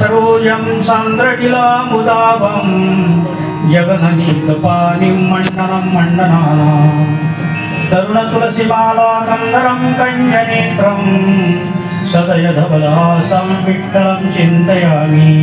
సరోజం సాంద్రటిలాముదావం జగనీత పాని మండనం మండనా ज्योतिबालाकन्दरं कन्यनेत्रं सदयधबलासं विट्टलं चिन्तयामि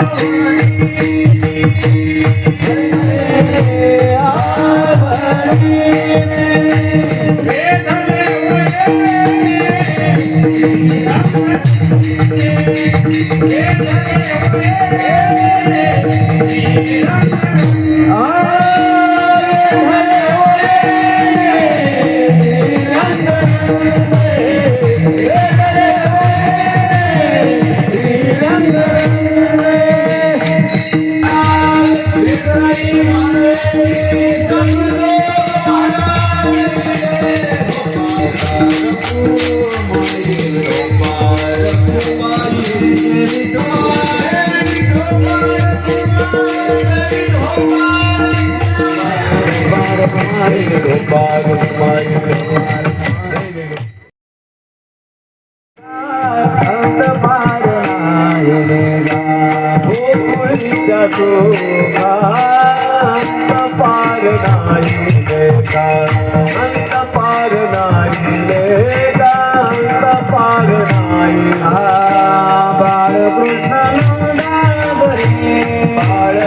Thank you. Yeah. Gopal Gopal पार नारी लेगा पार नारी आ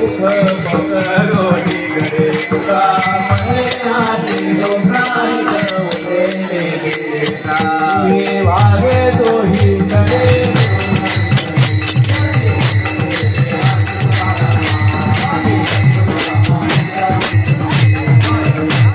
दुख पकड़ो दो